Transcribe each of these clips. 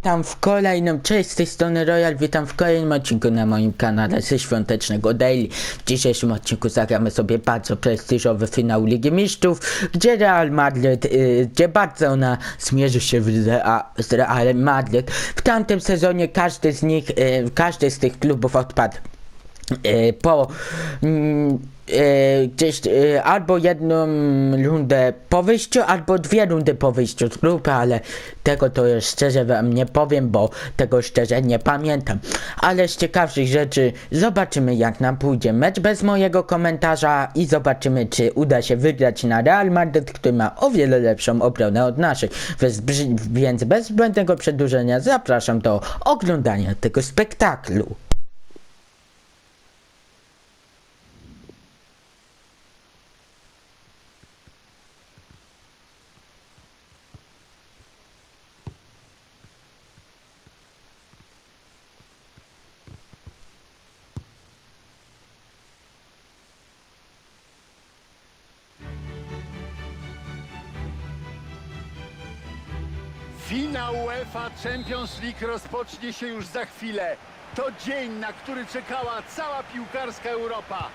Witam w kolejnym, cześć z tej strony Royal, witam w kolejnym odcinku na moim kanale ze Świątecznego Daily. W dzisiejszym odcinku zagramy sobie bardzo prestiżowy finał Ligi Mistrzów, gdzie Real Madrid, y, gdzie Barcelona zmierzy się Rea, z Realem Madrid. W tamtym sezonie każdy z nich, y, każdy z tych klubów odpadł e, po e, gdzieś e, albo jedną rundę po wyjściu, albo dwie rundy po wyjściu z grupy, ale tego to już szczerze wam nie powiem, bo tego szczerze nie pamiętam. Ale z ciekawszych rzeczy zobaczymy jak nam pójdzie mecz bez mojego komentarza i zobaczymy czy uda się wygrać na Real Madrid, który ma o wiele lepszą obronę od. Więc, więc bez zbędnego przedłużenia zapraszam do oglądania tego spektaklu. Finał UEFA Champions League rozpocznie się już za chwilę. To dzień, na który czekała cała piłkarska Europa.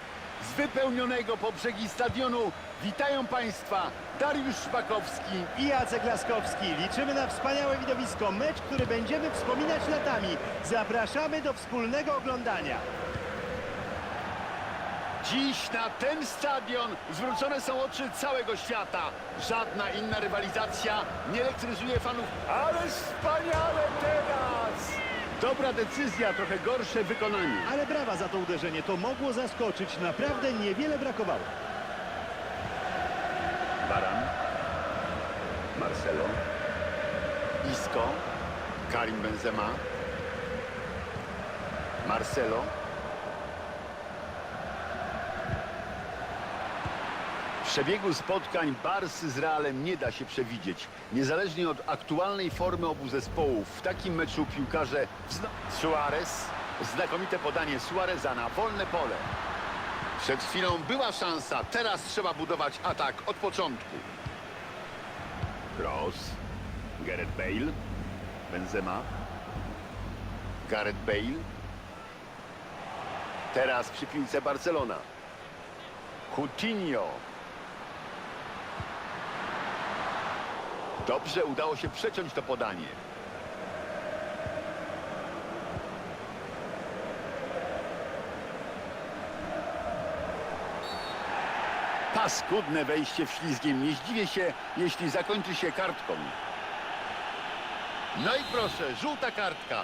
Z wypełnionego po brzegi stadionu witają Państwa Dariusz Szpakowski. i Jacek Laskowski. Liczymy na wspaniałe widowisko. Mecz, który będziemy wspominać latami. Zapraszamy do wspólnego oglądania. Dziś na ten stadion zwrócone są oczy całego świata. Żadna inna rywalizacja nie elektryzuje fanów. Ale wspaniale teraz! Dobra decyzja, trochę gorsze wykonanie. Ale brawa za to uderzenie. To mogło zaskoczyć. Naprawdę niewiele brakowało. Baran. Marcelo. Isco. Karim Benzema. Marcelo. Przebiegu spotkań Barsy z Realem nie da się przewidzieć. Niezależnie od aktualnej formy obu zespołów, w takim meczu piłkarze... Suarez. Znakomite podanie Suareza na wolne pole. Przed chwilą była szansa, teraz trzeba budować atak od początku. Kroos, Gareth Bale, Benzema, Gareth Bale. Teraz przy piłce Barcelona. Coutinho. Dobrze udało się przeciąć to podanie. Paskudne wejście w ślizgiem. Nie zdziwię się, jeśli zakończy się kartką. No i proszę, żółta kartka.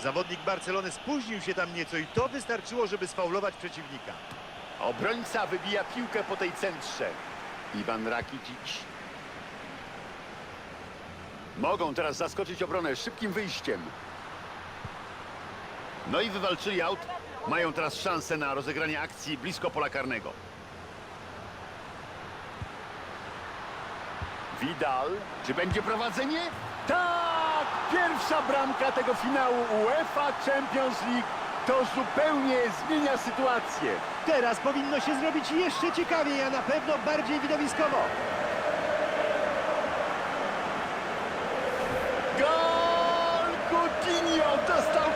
Zawodnik Barcelony spóźnił się tam nieco i to wystarczyło, żeby sfaulować przeciwnika. Obrońca wybija piłkę po tej centrze. Iwan Rakitic. Mogą teraz zaskoczyć obronę szybkim wyjściem. No i wywalczyli aut. Mają teraz szansę na rozegranie akcji blisko pola karnego. Vidal. Czy będzie prowadzenie? Tak! Pierwsza bramka tego finału UEFA Champions League. To zupełnie zmienia sytuację. Teraz powinno się zrobić jeszcze ciekawiej, a na pewno bardziej widowiskowo. Gol! Coutinho dostał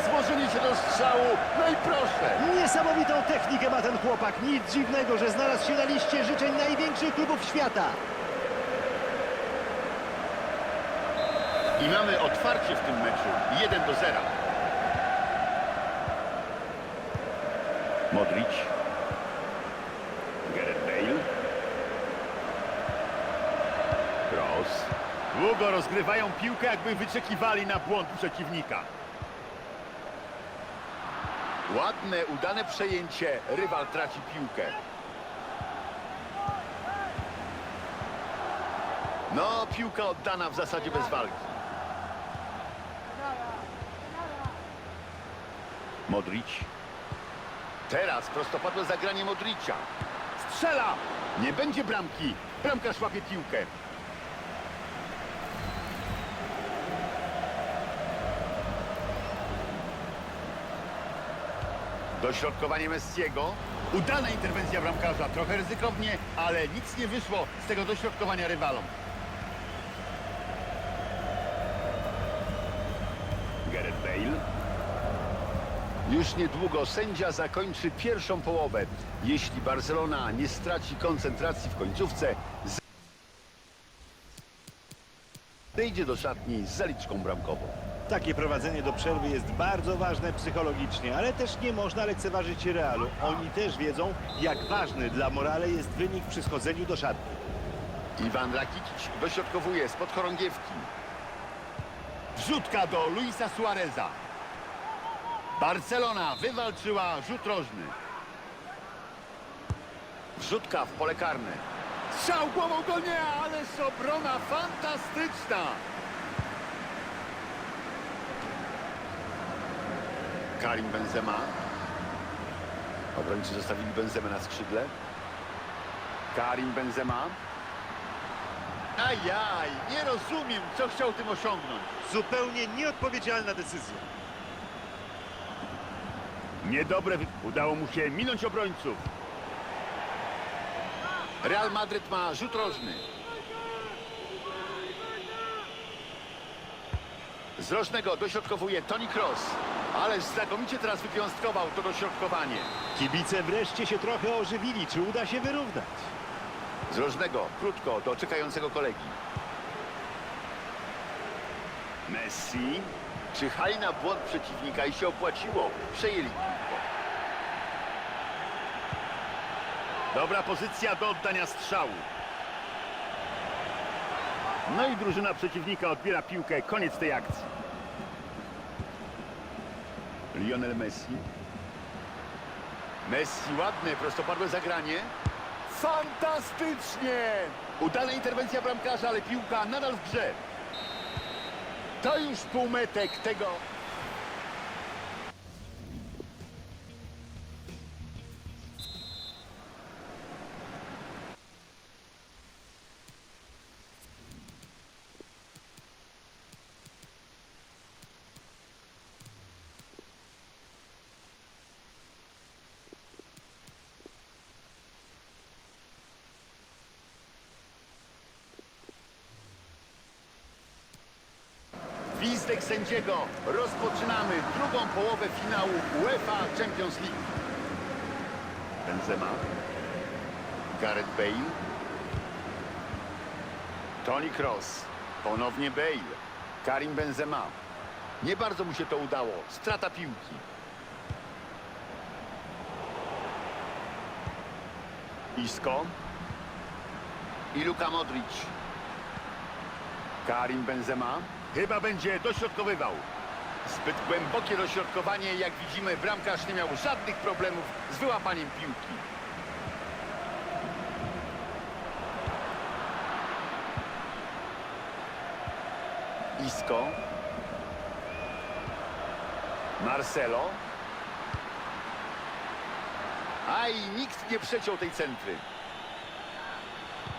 złożenie się do strzału. No i proszę. Niesamowitą technikę ma ten chłopak. Nic dziwnego, że znalazł się na liście życzeń największych klubów świata. I mamy otwarcie w tym meczu. 1 do 0. Modric. Gareth Bale. Kroos. Długo rozgrywają piłkę, jakby wyczekiwali na błąd przeciwnika. Ładne, udane przejęcie. Rywal traci piłkę. No, piłka oddana w zasadzie bez walki. Modric. Teraz prostopadłe zagranie Modricia. Strzela! Nie będzie bramki. Bramkarz łapie piłkę. Dośrodkowanie Messiego. Udana interwencja bramkarza. Trochę ryzykownie, ale nic nie wyszło z tego dośrodkowania rywalom. Bale. Już niedługo sędzia zakończy pierwszą połowę. Jeśli Barcelona nie straci koncentracji w końcówce, zejdzie do szatni z zaliczką bramkową. Takie prowadzenie do przerwy jest bardzo ważne psychologicznie, ale też nie można lekceważyć Realu. Oni też wiedzą, jak ważny dla morale jest wynik przy schodzeniu do szatni. Iwan Rakitic dośrodkowuje spod chorągiewki. Wrzutka do Luisa Suareza. Barcelona wywalczyła rzut rożny. Wrzutka w pole karne. Strzał głową to nie, ależ obrona fantastyczna. Karim Benzema. Obrońcy zostawili Benzemę na skrzydle. Karim Benzema. Ajaj, nie rozumiem, co chciał tym osiągnąć. Zupełnie nieodpowiedzialna decyzja. Niedobre, udało mu się minąć obrońców. Real Madryt ma rzut rożny. Z rożnego dośrodkowuje Toni Kroos. Ależ znakomicie teraz wypiąstkował to dośrodkowanie. Kibice wreszcie się trochę ożywili. Czy uda się wyrównać? Z rożnego, krótko, do czekającego kolegi. Messi. Czyhali na błąd przeciwnika i się opłaciło. Przejęli piłkę. Dobra pozycja do oddania strzału. No i drużyna przeciwnika odbiera piłkę. Koniec tej akcji. Lionel Messi. Messi, ładne, prostopadłe zagranie. Fantastycznie! Udana interwencja bramkarza, ale piłka nadal w grze. To już półmetek tego. Gwizdek sędziego. Rozpoczynamy drugą połowę finału UEFA Champions League. Benzema. Gareth Bale. Toni Kroos. Ponownie Bale. Karim Benzema. Nie bardzo mu się to udało. Strata piłki. Isco. I Luka Modric. Karim Benzema chyba będzie dośrodkowywał. Zbyt głębokie dośrodkowanie, jak widzimy, bramkarz nie miał żadnych problemów z wyłapaniem piłki. Isco. Marcelo. Aj, nikt nie przeciął tej centry.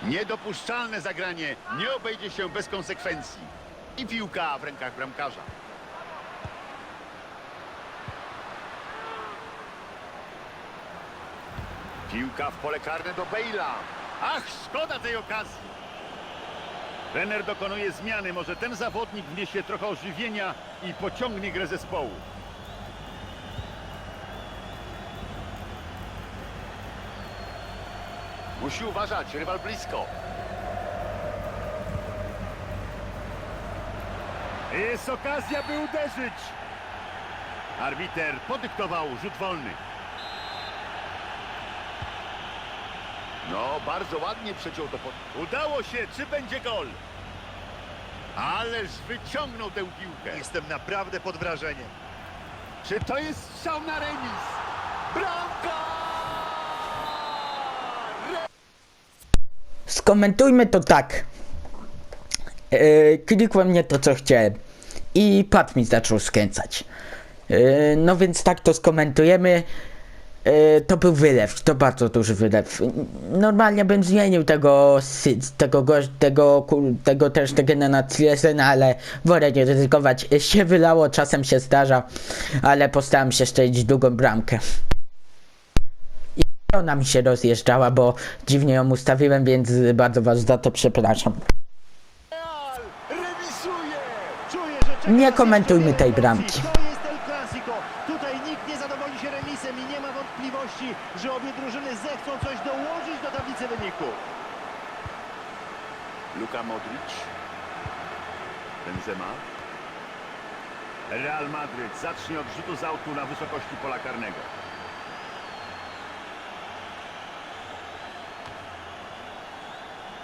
Niedopuszczalne zagranie. Nie obejdzie się bez konsekwencji. I piłka w rękach bramkarza. Piłka w pole karne do Bejla. Ach, szkoda tej okazji. Trener dokonuje zmiany. Może ten zawodnik wniesie trochę ożywienia i pociągnie grę zespołu. Musi uważać, rywal blisko. Jest okazja, by uderzyć. Arbiter podyktował rzut wolny. No, bardzo ładnie przeciął to pod... Udało się, czy będzie gol? Ależ wyciągnął tę piłkę. Jestem naprawdę pod wrażeniem. Czy to jest strzał na remis? Bramka! Skomentujmy to tak. Yy, klikłem nie to, co chciałem. I pad mi zaczął skręcać. Yy, no więc tak to skomentujemy. Yy, to był wylew, to bardzo duży wylew. Normalnie bym zmienił tego, tego, tego, tego też Tegena na Triesena, ale wolę nie ryzykować. Się wylało, czasem się zdarza, ale postaram się strzelić drugą bramkę. I ona mi się rozjeżdżała, bo dziwnie ją ustawiłem, więc bardzo was za to przepraszam. Nie komentujmy tej bramki. Tutaj nikt nie zadowoli się remisem i nie ma wątpliwości, że obie drużyny zechcą coś dołożyć do tablicy wyniku. Luka Modric. Benzema. Real Madryt zacznie od rzutu z autu na wysokości pola karnego.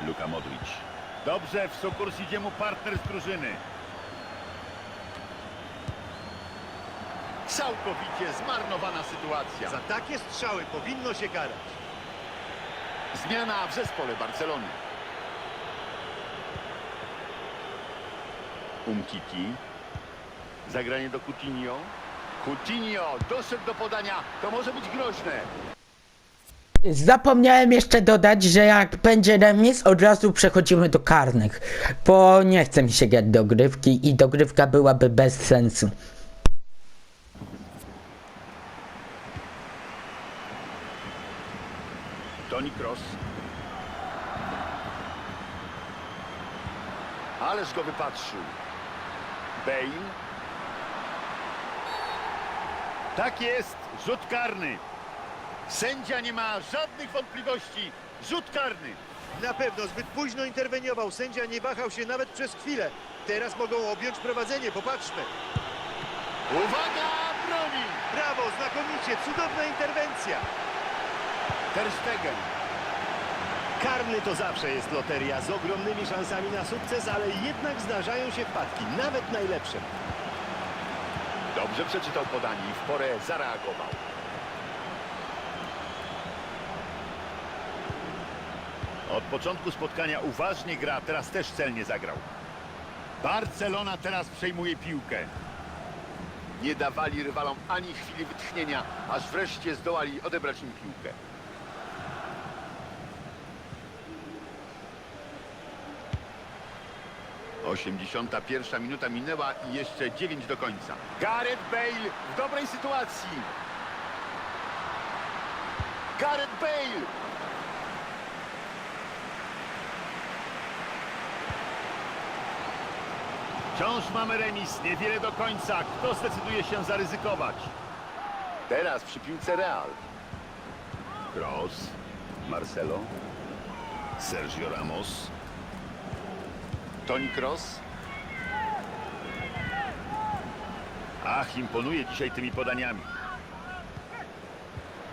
Luka Modric. Dobrze, w sukurs idzie mu partner z drużyny. Całkowicie zmarnowana sytuacja. Za takie strzały powinno się karać. Zmiana w zespole Barcelony. Umtiti. Zagranie do Coutinho. Coutinho doszedł do podania. To może być groźne. Zapomniałem jeszcze dodać, że jak będzie remis, od razu przechodzimy do karnych, bo nie chce mi się grać dogrywki i dogrywka byłaby bez sensu. Toni Kroos. Ależ go wypatrzył. Bale. Tak jest, rzut karny. Sędzia nie ma żadnych wątpliwości. Rzut karny. Na pewno zbyt późno interweniował. Sędzia nie wahał się nawet przez chwilę. Teraz mogą objąć prowadzenie. Popatrzmy. Uwaga, broni! Brawo, znakomicie, cudowna interwencja. Ter Stegen. Karny to zawsze jest loteria z ogromnymi szansami na sukces, ale jednak zdarzają się wpadki, nawet najlepsze. Dobrze przeczytał podanie i w porę zareagował. Od początku spotkania uważnie gra, teraz też celnie zagrał. Barcelona teraz przejmuje piłkę. Nie dawali rywalom ani chwili wytchnienia, aż wreszcie zdołali odebrać im piłkę. Osiemdziesiąta pierwsza minuta minęła i jeszcze dziewięć do końca. Gareth Bale w dobrej sytuacji. Gareth Bale! Wciąż mamy remis, niewiele do końca. Kto zdecyduje się zaryzykować? Teraz przy piłce Real. Kroos, Marcelo, Sergio Ramos, Toni Kroos. Ach, imponuje dzisiaj tymi podaniami.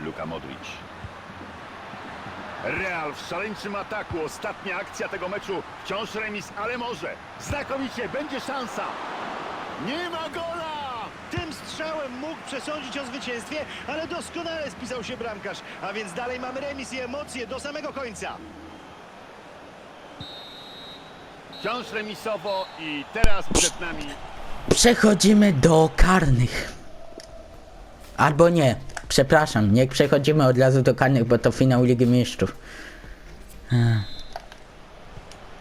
Luka Modric. Real w szaleńczym ataku. Ostatnia akcja tego meczu. Wciąż remis, ale może. Znakomicie, będzie szansa. Nie ma gola! Tym strzałem mógł przesądzić o zwycięstwie, ale doskonale spisał się bramkarz. A więc dalej mamy remis i emocje do samego końca. Wciąż remisowo i teraz przed nami Przechodzimy do karnych. Albo nie, przepraszam, nie przechodzimy od razu do karnych, bo to finał Ligi Mistrzów.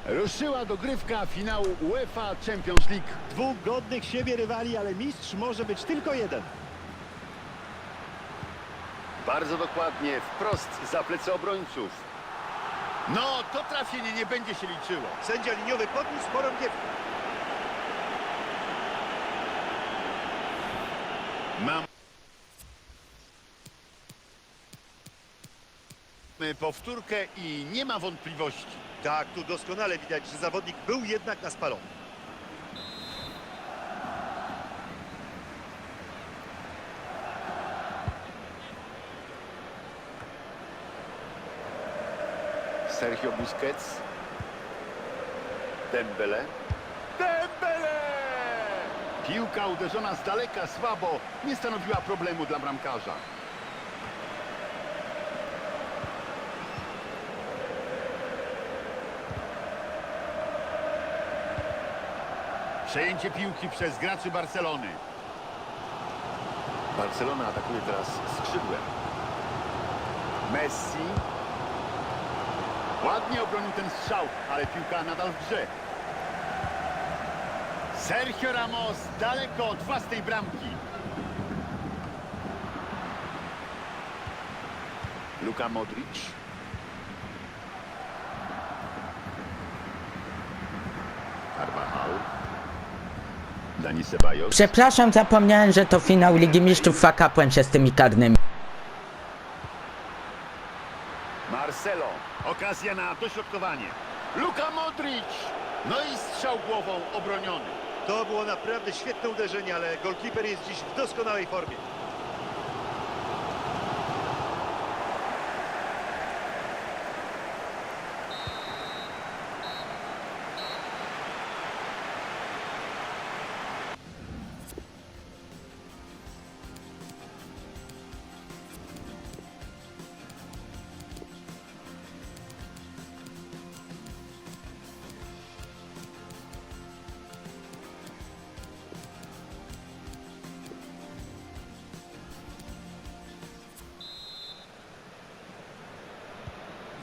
ruszyła dogrywka finału UEFA Champions League. Dwóch godnych siebie rywali, ale mistrz może być tylko jeden. Bardzo dokładnie, wprost za plecy obrońców. No, to trafienie nie będzie się liczyło. Sędzia liniowy podniósł porągiewkę. Mam powtórkę i nie ma wątpliwości. Tak, tu doskonale widać, że zawodnik był jednak na spalonym. Sergio Busquets. Dembele. Dembele! Piłka uderzona z daleka słabo nie stanowiła problemu dla bramkarza. Przejęcie piłki przez graczy Barcelony. Barcelona atakuje teraz skrzydłem. Messi. Ładnie obronił ten strzał, ale piłka nadal w grze. Sergio Ramos daleko od własnej bramki. Luka Modric. Carvajal. Dani Ceballos. Przepraszam, zapomniałem, że to finał Ligi Mistrzów, fakapłem się z tymi karnymi. Okazja na dośrodkowanie. Luka Modric! No i strzał głową obroniony. To było naprawdę świetne uderzenie, ale golkiper jest dziś w doskonałej formie.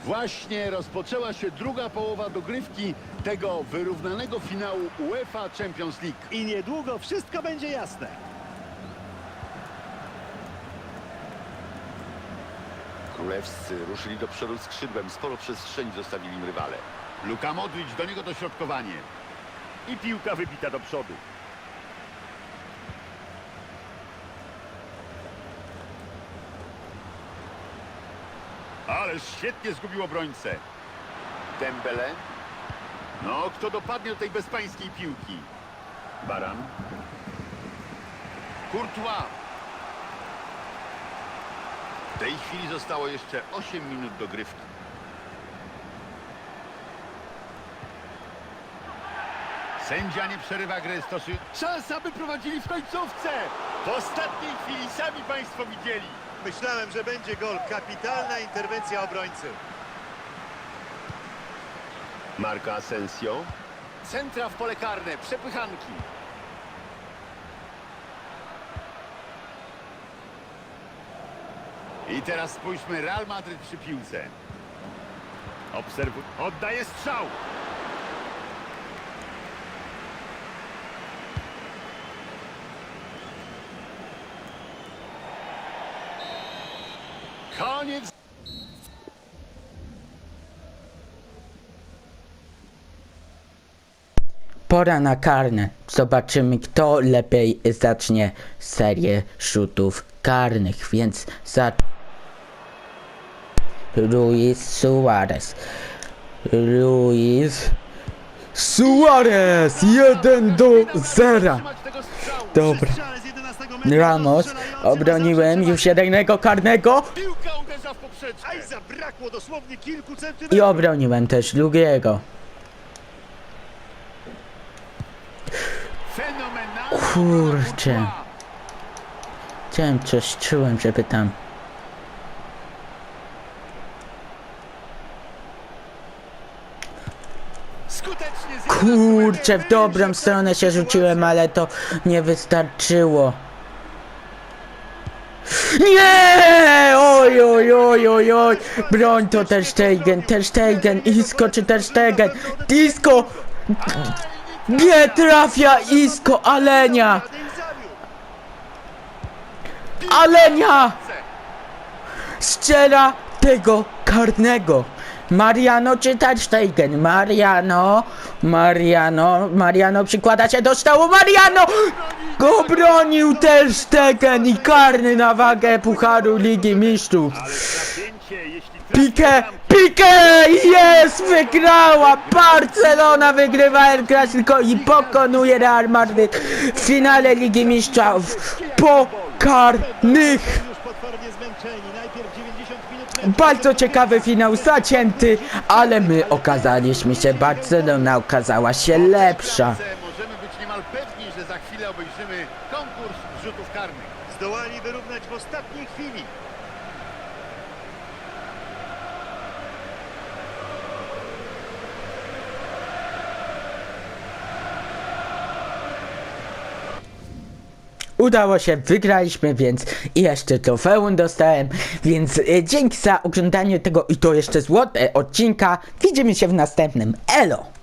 Właśnie rozpoczęła się druga połowa dogrywki tego wyrównanego finału UEFA Champions League. I niedługo wszystko będzie jasne. Królewscy ruszyli do przodu skrzydłem, sporo przestrzeni zostawili im rywale. Luka Modric, do niego dośrodkowanie. I piłka wybita do przodu. Ale świetnie zgubił obrońcę. Dembele. No, kto dopadnie do tej bezpańskiej piłki? Baran. Courtois. W tej chwili zostało jeszcze 8 minut do grywki. Sędzia nie przerywa gry, stoszy. Szansa, by prowadzili w końcówce! W ostatniej chwili sami Państwo widzieli. Myślałem, że będzie gol. Kapitalna interwencja obrońcy. Marco Asensio. Centra w pole karne, przepychanki. I teraz spójrzmy, Real Madryt przy piłce. Obserwuj, oddaje strzał. Koniec Pora na karne. Zobaczymy, kto lepiej zacznie serię rzutów karnych, więc za... Luis Suarez. Luis Suarez! 1 do 0. trzymać tego strzału. Dobra. Strzale z 11 metra, Ramos, obroniłem już jednego karnego Piłka w poprzeczkę. Aj, zabrakło dosłownie kilku i centymetrów. obroniłem też drugiego. Kurczę. Chciałem coś czułem, żeby tam... Kurczę, w dobrą stronę się rzuciłem, ale to nie wystarczyło. Nie! Oj, oj, oj, oj, oj! Broń to Ter Stegen, Ter Stegen, Isko czy Ter Stegen? Disco! Nie trafia Isko, Alenia! Alenia! Strzela tego karnego. Mariano czy Ter Stegen? Mariano, Mariano, Mariano przykłada się do stołu, Mariano! Go bronił Ter Stegen i karny na wagę Pucharu Ligi Mistrzów. Pique, Pique jest, wygrała! Barcelona wygrywa El Clasico i pokonuje Real Madryt w finale Ligi Mistrzów po karnych. Bardzo ciekawy finał, zacięty, ale my okazaliśmy się, Barcelona okazała się lepsza. Możemy być niemal pewni, że za chwilę obejrzymy konkurs rzutów karnych. Zdołali wyrównać w ostatniej chwili. Udało się, wygraliśmy, więc i jeszcze trofeum dostałem, więc e, dzięki za oglądanie tego i to jeszcze złote odcinka. Widzimy się w następnym. Elo!